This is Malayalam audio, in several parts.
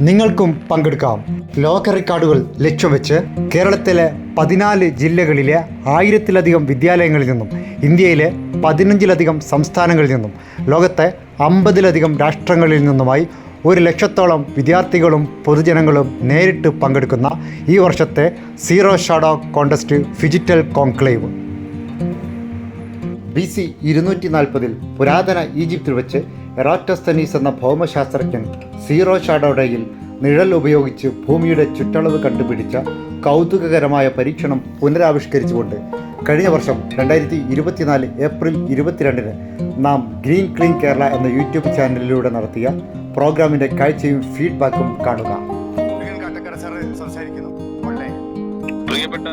നിങ്ങൾക്കും പങ്കെടുക്കാം. ലോക റെക്കോർഡുകൾ ലക്ഷ്യം വെച്ച് കേരളത്തിലെ പതിനാല് ജില്ലകളിലെ ആയിരത്തിലധികം വിദ്യാലയങ്ങളിൽ നിന്നും ഇന്ത്യയിലെ പതിനഞ്ചിലധികം സംസ്ഥാനങ്ങളിൽ നിന്നും ലോകത്തെ അമ്പതിലധികം രാഷ്ട്രങ്ങളിൽ നിന്നുമായി ഒരു ലക്ഷത്തോളം വിദ്യാർത്ഥികളും പൊതുജനങ്ങളും നേരിട്ട് പങ്കെടുക്കുന്ന ഈ വർഷത്തെ zero shadow contest phygital conclave. B C ഇരുന്നൂറ്റി നാൽപ്പതിൽ പുരാതന ഈജിപ്തിൽ വെച്ച് എറാറ്റസ്തനീസ് എന്ന ഭൗമശാസ്ത്രജ്ഞൻ സീറോ ഷാഡോഡയിൽ നിഴൽ ഉപയോഗിച്ച് ഭൂമിയുടെ ചുറ്റളവ് കണ്ടുപിടിച്ച കൗതുകകരമായ പരീക്ഷണം പുനരാവിഷ്കരിച്ചുകൊണ്ട് കഴിഞ്ഞ വർഷം രണ്ടായിരത്തി ഇരുപത്തിനാല് ഏപ്രിൽ ഇരുപത്തിരണ്ടിന് നാം ഗ്രീൻ ക്ലീൻ കേരള എന്ന യൂട്യൂബ് ചാനലിലൂടെ നടത്തിയ പ്രോഗ്രാമിന്റെ കാഴ്ചയും ഫീഡ്ബാക്കും കാണുക. പ്രിയപ്പെട്ട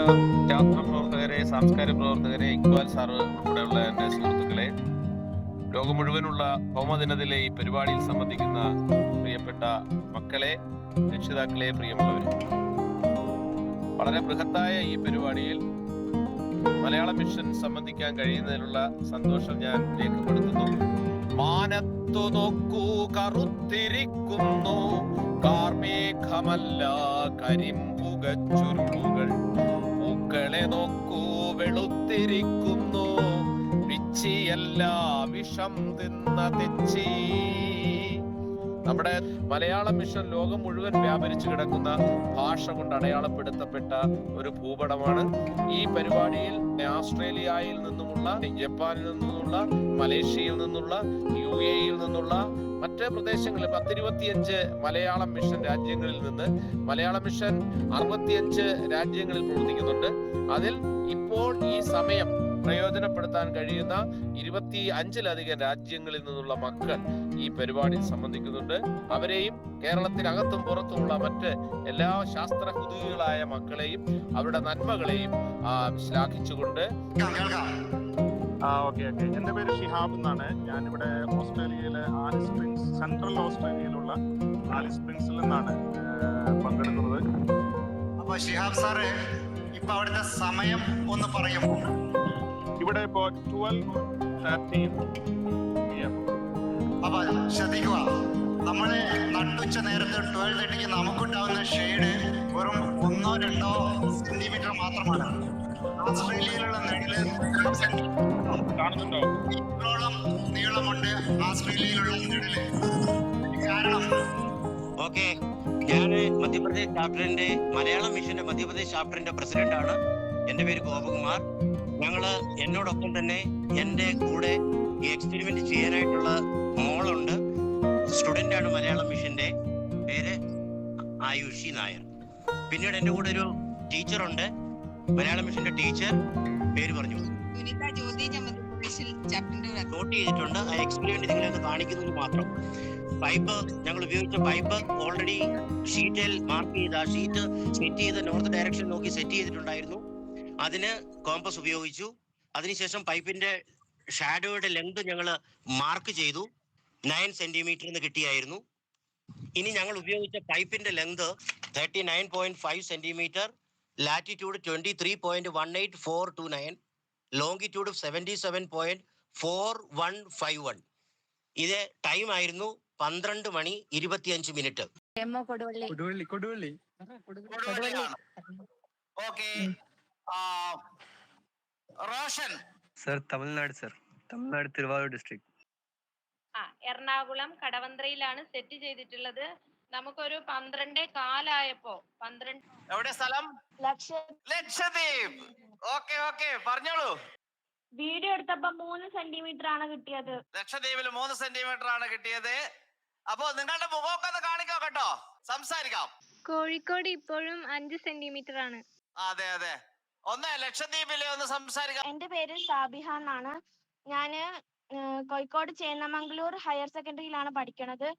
പ്രവർത്തകരെ സാംസ്കാരിക പ്രവർത്തകരെ ഇക്ബാൽ സാറ് ഉൾപ്പെടെയുള്ള എന്റെ ലോകം മുഴുവനുള്ള ഭൗമദിനത്തിലെ ഈ പരിപാടിയിൽ സംബന്ധിക്കുന്ന പ്രിയപ്പെട്ട മക്കളെ രക്ഷിതാക്കളെ പ്രിയമുള്ളവരെ. വളരെ ബൃഹത്തായ ഈ പരിപാടിയിൽ മലയാള മിഷൻ സംബന്ധിക്കാൻ കഴിയുന്നതിലുള്ള സന്തോഷം ഞാൻ രേഖപ്പെടുത്തുന്നു. മാനത്തു നോക്കൂ കറുത്തിരിക്കുന്നു. കാർമേഘമല്ല കരിമ്പുക ചുരുളുകൾ. പൂക്കളെ നോക്കൂ വെളുത്തിരിക്കുന്നു. പിച്ചിയല്ല വിഷം തിന്ന തെച്ചി. നമ്മുടെ മലയാള മിഷൻ ലോകം മുഴുവൻ വ്യാപരിച്ചു കിടക്കുന്ന ഭാഷ കൊണ്ട് അടയാളപ്പെടുത്തപ്പെട്ട ഒരു ഭൂപടമാണ് ഈ പരിപാടിയിൽ ഓസ്ട്രേലിയയിൽ നിന്നുമുള്ള ജപ്പാനിൽ നിന്നുള്ള മലേഷ്യയിൽ നിന്നുള്ള യു എയിൽ നിന്നുള്ള മറ്റ് പ്രദേശങ്ങളിൽ പത്തിരുപത്തിയഞ്ച് മലയാളം മിഷൻ രാജ്യങ്ങളിൽ നിന്ന് മലയാള മിഷൻ അറുപത്തിയഞ്ച് രാജ്യങ്ങളിൽ പ്രവർത്തിക്കുന്നുണ്ട്. അതിൽ ഇപ്പോൾ ഈ സമയം പ്രയോജനപ്പെടുത്താൻ കഴിയുന്ന ഇരുപത്തി അഞ്ചിലധികം രാജ്യങ്ങളിൽ നിന്നുള്ള മക്കൾ ഈ പരിപാടിയിൽ സംബന്ധിക്കുന്നുണ്ട്. അവരെയും കേരളത്തിനകത്തും പുറത്തുമുള്ള മറ്റ് എല്ലാ ശാസ്ത്ര കുതികളായ മക്കളെയും അവരുടെ നന്മകളെയും ശ്ലാഘിച്ചുകൊണ്ട്. ആ ഓക്കെ ഓക്കെ. എന്റെ പേര് ഷിഹാബ് എന്നാണ്. ഞാനിവിടെ ഓസ്ട്രേലിയയിലെ ആലിസ് സ്പ്രിങ്സ് സെൻട്രൽ ഓസ്ട്രേലിയയിലുള്ള ആലിസ് സ്പ്രിങ്സിൽ നിന്നാണ് പങ്കെടുക്കുന്നത്. അപ്പൊ ഷിഹാബ് സാറ് ഇപ്പൊ അവിടുത്തെ സമയം ഒന്ന് പറയുമോ? ഇവിടെ ഇപ്പോ ട്വൽവ് തേർട്ടീൻ പി എം അപ്പൊ ശ്രദ്ധിക്കുക. നമ്മൾ നട്ടുച്ച നേരത്തെ ട്വൽവ് തേർട്ടിക്ക് നമുക്കുണ്ടാവുന്ന ഷെയ്ഡ് വെറും ഒന്നോ രണ്ടോ സെന്റിമീറ്റർ മാത്രമാണ്. ഓസ്ട്രേലിയയിലുള്ള നെടിൽ കാണുന്നുണ്ടോ? ഇത്രോളം നീളമുണ്ട് ഓസ്ട്രേലിയയിലുള്ള നെടിൽ. കാരണം ഓക്കെ. ഞാൻ മധ്യപ്രദേശ് ചാപ്റ്ററിന്റെ മലയാളം മിഷന്റെ മധ്യപ്രദേശ് ചാപ്റ്ററിന്റെ പ്രസിഡന്റ് ആണ്. എന്റെ പേര് ഗോപകുമാർ. ഞങ്ങൾ എന്നോടൊപ്പം തന്നെ എന്റെ കൂടെ ഈ എക്സ്പെരിമെന്റ് ചെയ്യാനായിട്ടുള്ള മോളുണ്ട്. സ്റ്റുഡന്റ് ആണ് മലയാളം മിഷന്റെ പേര് ആയുഷി നായർ. പിന്നീട് എന്റെ കൂടെ ഒരു ടീച്ചറുണ്ട്. മലയാളം മിഷന്റെ ടീച്ചർ പേര് പറഞ്ഞു. നോട്ട് ചെയ്തിട്ടുണ്ട്. ആ എക്സ്പെരിമെന്റ് നിങ്ങളെ കാണിക്കുന്നത് മാത്രം. പൈപ്പ് ഞങ്ങൾ ഉപയോഗിച്ച പൈപ്പ് ഓൾറെഡി ഷീറ്റിൽ മാർക്ക് ചെയ്ത് ആ ഷീറ്റ് സെറ്റ് ചെയ്ത് നോർത്ത് ഡയറക്ഷൻ നോക്കി സെറ്റ് ചെയ്തിട്ടുണ്ടായിരുന്നു. അതിന് കോമ്പസ് ഉപയോഗിച്ചു. അതിനുശേഷം പൈപ്പിന്റെ ഷാഡോയുടെ ലെങ്ത് ഞങ്ങൾ മാർക്ക് ചെയ്തു. നയൻ സെന്റിമീറ്റർ എന്ന് കിട്ടിയായിരുന്നു. ഇനി ഞങ്ങൾ ഉപയോഗിച്ച പൈപ്പിന്റെ length thirty nine point five centimetre latitude twenty three point one eight four two nine longitude seventy seven point four one five one. ഇത് ടൈം ആയിരുന്നു പന്ത്രണ്ട് മണി ഇരുപത്തിയഞ്ച് minute. Koduvally. Koduvally Koduvally. കൊടുവള്ളിയാണ്. Okay. Roshan. Sir Tamil Nadu sir. Tamil Nadu Thiruvarur district ആ എറണാകുളം കടവന്ത്രയിലാണ് സെറ്റ് ചെയ്തിട്ടുള്ളത്. നമുക്കൊരു പന്ത്രണ്ട് കാലായപ്പോ പന്ത്രണ്ട് എവിടെ സ്ഥലം? ലക്ഷദ്വീപ്. Okay okay. പറഞ്ഞോളൂ. വീഡിയോ എടുത്തപ്പോ മൂന്ന് സെന്റിമീറ്റർ ആണ് കിട്ടിയത്. ലക്ഷദ്വീപിൽ മൂന്ന് സെന്റിമീറ്റർ ആണ് കിട്ടിയത്. അപ്പോ നിങ്ങളുടെ മുഖമൊക്കെ ഒന്ന് കാണിക്കോ കേട്ടോ. സംസാരിക്കാം. കോഴിക്കോട് ഇപ്പോഴും അഞ്ച് സെന്റിമീറ്റർ ആണ് അതെ അതെ. ഒന്ന് ലക്ഷദ്വീപിലെ ഒന്ന് സംസാരിക്കാം. എന്റെ പേര് സാബിഹ എന്നാണ്. ഞാൻ കോഴിക്കോട് ചേന്നമംഗലൂർ ഹയർ സെക്കൻഡറിയിലാണ് പഠിക്കണത്.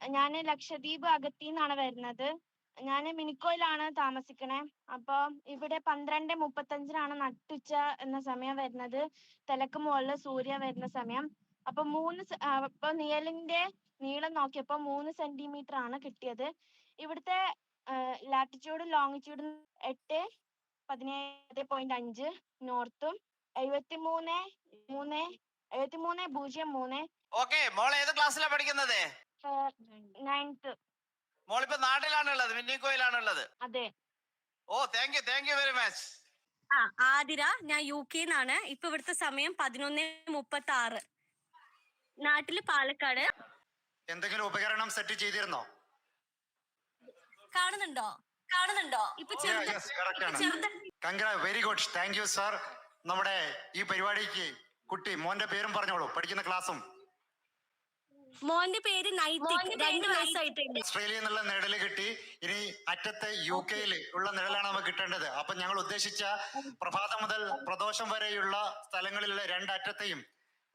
ഞാൻ ലക്ഷദ്വീപ് അകത്തിന്നാണ് വരുന്നത്. ഞാൻ മിനിക്കോയിലാണ് താമസിക്കണേ. അപ്പൊ ഇവിടെ പന്ത്രണ്ട് മുപ്പത്തഞ്ചിനാണ് നട്ടുച്ച എന്ന സമയം വരുന്നത്. തിലക്ക് മുകളിൽ സൂര്യ വരുന്ന സമയം. അപ്പൊ മൂന്ന് അപ്പൊ നിഴലിന്റെ നീളം നോക്കിയപ്പോ മൂന്ന് സെന്റിമീറ്റർ ആണ് കിട്ടിയത്. ഇവിടുത്തെ ലാറ്റിറ്റ്യൂഡ് ലോങ്ങിറ്റ്യൂഡ് എട്ട് പതിനേഴ് പോയിന്റ് അഞ്ച് നോർത്തും എഴുപത്തി മൂന്ന് മൂന്ന് എഴുപത്തി മൂന്ന് പൂജ്യം മൂന്ന്. ഓക്കെ മോൾ ഏത് ക്ലാസ്സിലാണ് പഠിക്കുന്നത്? നയൻത്ത് മോളിപ്പോ നാട്ടിലാണുള്ളത് മിന്നിക്കോയിലാണുള്ളത്. അതെ. ഓ thank you thank you very much ആ ആതിര ഞാൻ യു കെ നിന്നാണ് ഇപ്പൊ ഇവിടുത്തെ സമയം പതിനൊന്ന് മുപ്പത്തി ആറ് നാട്ടിൽ പാലക്കാട്. എന്തെങ്കിലും ഉപകരണം സെറ്റ് ചെയ്തിരുന്നോ? കാണുന്നുണ്ടോ? കാണുന്നുണ്ടോ? ഇപ്പൊ Kankara very good thank you sir നമ്മുടെ ഈ പരിപാടിക്ക് കുട്ടി മോന്റെ പേരും പറഞ്ഞോളൂ. പഠിക്കുന്ന ക്ലാസ്സും മോന്റെ പേര് ഓസ്ട്രേലിയ രണ്ട് വയസ്സായിട്ടുണ്ട്. ഓസ്ട്രേലിയയിൽ നിന്നുള്ള നിഴൽ കിട്ടി. ഇനി അറ്റത്തെ യു കെയിൽ ഉള്ള നിഴലാണ് നമുക്ക് കിട്ടേണ്ടത്. അപ്പൊ ഞങ്ങൾ ഉദ്ദേശിച്ച പ്രഭാതം മുതൽ പ്രദോഷം വരെയുള്ള സ്ഥലങ്ങളിലെ രണ്ടറ്റത്തെയും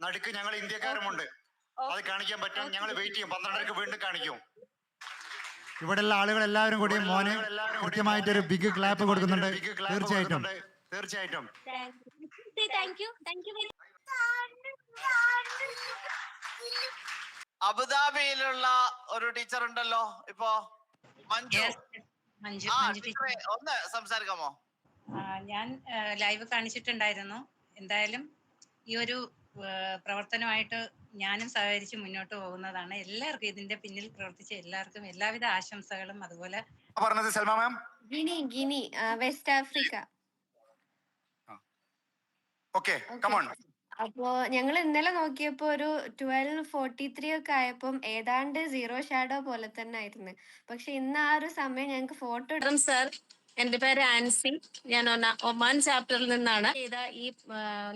നടുക്ക് ഞങ്ങൾ ഇന്ത്യക്കാരുമുണ്ട്. അത് കാണിക്കാൻ പറ്റും. ഞങ്ങൾ വെയിറ്റ് ചെയ്യും. പന്ത്രണ്ടരക്ക് വീണ്ടും കാണിക്കും. ഇവിടെയുള്ള ആളുകൾ എല്ലാവരും കൂടി മോനെ മോന് കൃത്യമായിട്ടൊരു ബിഗ് ക്ലാപ്പ് കൊടുക്കുന്നുണ്ട്. തീർച്ചയായിട്ടും. തീർച്ചയായിട്ടും അബുദാബിയിലുള്ള ഒരു ടീച്ചർ ഉണ്ടല്ലോ ഇപ്പോ? മഞ്ജു? മഞ്ജു ടീച്ചറെ ഒന്ന് സംസാരിക്കാമോ? ഞാൻ ലൈവ് കാണിച്ചിട്ടുണ്ടായിരുന്നു. എന്തായാലും ഈ ഒരു പ്രവർത്തനമായിട്ട് ഞാനും സഹകരിച്ച് മുന്നോട്ട് പോകുന്നതാണ്. എല്ലാവർക്കും ഇതിന്റെ പിന്നിൽ പ്രവർത്തിച്ച എല്ലാവർക്കും എല്ലാവിധ ആശംസകളും അതുപോലെ പറഞ്ഞത്? Salma ma'am? Guinea Guinea West Africa. Okay come on അപ്പോ ഞങ്ങൾ ഇന്നലെ നോക്കിയപ്പോ ഒരു ട്വൽവ് ഫോർട്ടി ത്രീ ഒക്കെ ആയപ്പം ഏതാണ്ട് സീറോ ഷാഡോ പോലെ തന്നെ ആയിരുന്നു. പക്ഷെ ഇന്ന് ആ ഒരു സമയം ഞങ്ങൾക്ക് ഫോട്ടോ സർ എന്റെ പേര് ആൻസി. ഞാൻ ഒമാൻ ചാപ്റ്ററിൽ നിന്നാണ് ചെയ്ത ഈ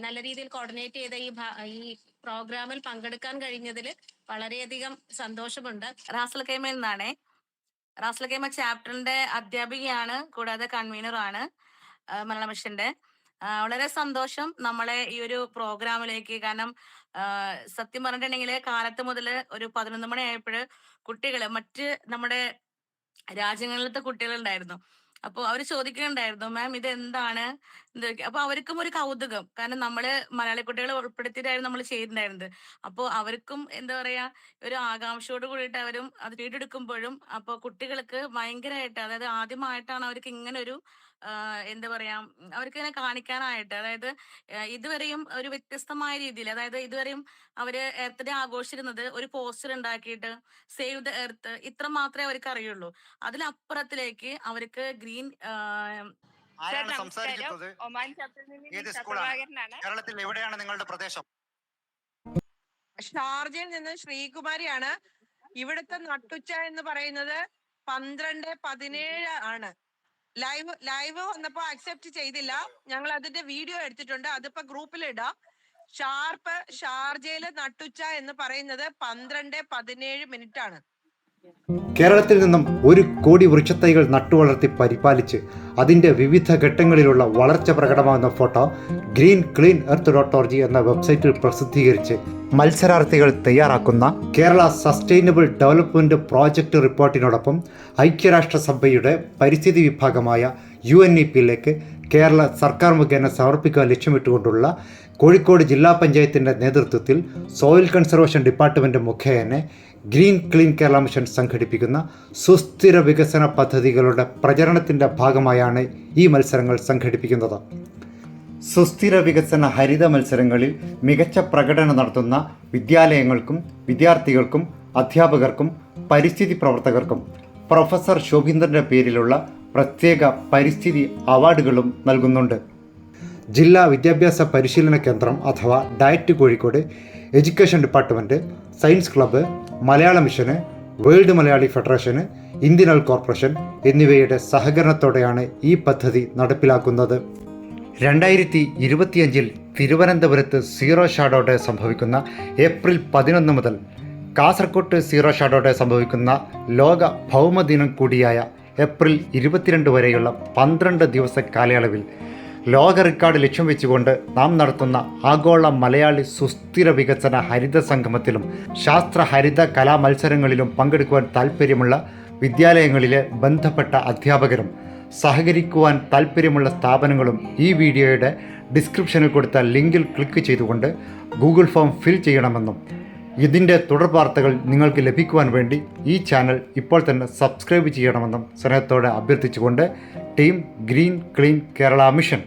നല്ല രീതിയിൽ കോർഡിനേറ്റ് ചെയ്ത ഈ ഈ പ്രോഗ്രാമിൽ പങ്കെടുക്കാൻ കഴിഞ്ഞതിൽ വളരെയധികം സന്തോഷമുണ്ട്. റാസൽ കൈമയിൽ നിന്നാണേ. റാസൽ കൈമ ചാപ്റ്ററിന്റെ അധ്യാപികയാണ് കൂടാതെ കൺവീനറാണ് മലയാള മിഷന്റെ വളരെ സന്തോഷം നമ്മളെ ഈ ഒരു പ്രോഗ്രാമിലേക്ക്. കാരണം സത്യം പറഞ്ഞിട്ടുണ്ടെങ്കിൽ കാലത്ത് മുതൽ ഒരു പതിനൊന്ന് മണി കുട്ടികൾ കുട്ടികൾ മറ്റ് നമ്മുടെ രാജ്യങ്ങളിലത്തെ കുട്ടികളുണ്ടായിരുന്നു അപ്പോൾ അവർ ചോദിക്കുന്നുണ്ടായിരുന്നു മാം ഇത് എന്താണ് അപ്പൊ അവർക്കും ഒരു കൗതുകം. കാരണം നമ്മൾ മലയാളി കുട്ടികളെ ഉൾപ്പെടുത്തിയിട്ടായിരുന്നു നമ്മൾ ചെയ്തിട്ടുണ്ടായിരുന്നത്. അപ്പോൾ അവർക്കും എന്താ പറയാ ഒരു ആകാംക്ഷയോട് കൂടിയിട്ട് അവരും അത് വീടെടുക്കുമ്പോഴും അപ്പോൾ കുട്ടികൾക്ക് ഭയങ്കരമായിട്ട് അതായത് ആദ്യമായിട്ടാണ് അവർക്ക് ഇങ്ങനെ ഒരു എന്താ പറയാ അവർക്ക് ഇങ്ങനെ കാണിക്കാനായിട്ട് അതായത് ഇതുവരെയും ഒരു വ്യത്യസ്തമായ രീതിയിൽ അതായത് ഇതുവരെയും അവർ എർത്ത് ഡേ ആഘോഷിച്ചിരുന്നത് ഒരു പോസ്റ്റർ ഉണ്ടാക്കിയിട്ട് സേവ് ദ എർത്ത് ഇത്ര മാത്രമേ അവർക്ക് അറിയുള്ളൂ. അതിലപ്പുറത്തിലേക്ക് അവർക്ക് ഗ്രീൻ ആരാണ് സംസാരിക്കുന്നത് ചാപ്റ്ററിൽ ഏത് സ്കൂളാണ്? കേരളത്തിൽ എവിടെയാണ് നിങ്ങളുടെ പ്രദേശം? ഷാർജയിൽ നിന്ന് ശ്രീകുമാരിയാണ്. ഇവിടുത്തെ നട്ടുച്ച എന്ന് പറയുന്നത് പന്ത്രണ്ട് പതിനേഴ് ആണ്. ലൈവ് ലൈവ് വന്നപ്പോ അക്സെപ്റ്റ് ചെയ്തില്ല. ഞങ്ങൾ അതിന്റെ വീഡിയോ എടുത്തിട്ടുണ്ട്. അതിപ്പോ ഗ്രൂപ്പിൽ ഇടാം. ഷാർപ്പ് ഷാർജയിൽ നട്ടുച്ച എന്ന് പറയുന്നത് പന്ത്രണ്ട് പതിനേഴ് മിനിറ്റ് ആണ്. കേരളത്തിൽ നിന്നും ഒരു കോടി വൃക്ഷത്തൈകൾ നട്ടുവളർത്തി പരിപാലിച്ച് അതിന്റെ വിവിധ ഘട്ടങ്ങളിലുള്ള വളർച്ച പ്രകടമാകുന്ന photo green clean earth dot org എന്ന വെബ്സൈറ്റിൽ പ്രസിദ്ധീകരിച്ച് മത്സരാർത്ഥികൾ തയ്യാറാക്കുന്ന കേരള സസ്റ്റൈനബിൾ ഡെവലപ്മെന്റ് പ്രോജക്റ്റ് റിപ്പോർട്ടിനോടൊപ്പം ഐക്യരാഷ്ട്രസഭയുടെ പരിസ്ഥിതി വിഭാഗമായ യു എൻ ഇ പിയിലേക്ക് കേരള സർക്കാർ മുഖേന സമർപ്പിക്കുക ലക്ഷ്യമിട്ടുകൊണ്ടുള്ള കോഴിക്കോട് ജില്ലാ പഞ്ചായത്തിന്റെ നേതൃത്വത്തിൽ സോയിൽ കൺസർവേഷൻ ഡിപ്പാർട്ട്മെന്റ് മുഖേന ഗ്രീൻ ക്ലീൻ കേരള മിഷൻ സംഘടിപ്പിക്കുന്ന സുസ്ഥിര വികസന പദ്ധതികളുടെ പ്രചരണത്തിന്റെ ഭാഗമായാണ് ഈ മത്സരങ്ങൾ സംഘടിപ്പിക്കുന്നത്. സുസ്ഥിര വികസന ഹരിത മത്സരങ്ങളിൽ മികച്ച പ്രകടനം നടത്തുന്ന വിദ്യാലയങ്ങൾക്കും വിദ്യാർത്ഥികൾക്കും അധ്യാപകർക്കും പരിസ്ഥിതി പ്രവർത്തകർക്കും പ്രൊഫസർ ശോഭീന്ദ്രന്റെ പേരിലുള്ള പ്രത്യേക പരിസ്ഥിതി അവാർഡുകളും നൽകുന്നുണ്ട്. ജില്ലാ വിദ്യാഭ്യാസ പരിശീലന കേന്ദ്രം അഥവാ DIET Kozhikode education department science club Malayala മിഷന് വേൾഡ് മലയാളി ഫെഡറേഷന് ഇന്ത്യൻ ഓയിൽ കോർപ്പറേഷൻ എന്നിവയുടെ സഹകരണത്തോടെയാണ് ഈ പദ്ധതി നടപ്പിലാക്കുന്നത്. രണ്ടായിരത്തി ഇരുപത്തിയഞ്ചിൽ തിരുവനന്തപുരത്ത് സീറോ ഷാഡോ ഡേ സംഭവിക്കുന്ന ഏപ്രിൽ പതിനൊന്ന് മുതൽ കാസർകോട്ട് സീറോ ഷാഡോ ഡേ സംഭവിക്കുന്ന ലോക ഭൗമദിനം കൂടിയായ ഏപ്രിൽ ഇരുപത്തിരണ്ട് വരെയുള്ള പന്ത്രണ്ട് ദിവസ കാലയളവിൽ ലോക റെക്കോർഡ് ലക്ഷ്യം വെച്ചുകൊണ്ട് നാം നടത്തുന്ന ആഗോള മലയാളി സുസ്ഥിര വികസന ഹരിത സംഗമത്തിലും ശാസ്ത്ര ഹരിത കലാ മത്സരങ്ങളിലും പങ്കെടുക്കുവാൻ താൽപ്പര്യമുള്ള വിദ്യാലയങ്ങളിലെ ബന്ധപ്പെട്ട അധ്യാപകരും സഹകരിക്കുവാൻ താൽപ്പര്യമുള്ള സ്ഥാപനങ്ങളും ഈ വീഡിയോയുടെ ഡിസ്ക്രിപ്ഷനിൽ കൊടുത്ത ലിങ്കിൽ ക്ലിക്ക് ചെയ്തുകൊണ്ട് ഗൂഗിൾ ഫോം ഫിൽ ചെയ്യണമെന്നും ഇതിന്റെ തുടർ വാർത്തകൾ നിങ്ങൾക്ക് ലഭിക്കുവാൻ വേണ്ടി ഈ ചാനൽ ഇപ്പോൾ തന്നെ സബ്സ്ക്രൈബ് ചെയ്യണമെന്നും സ്നേഹത്തോടെ അഭ്യർത്ഥിച്ചുകൊണ്ട് team green clean Kerala mission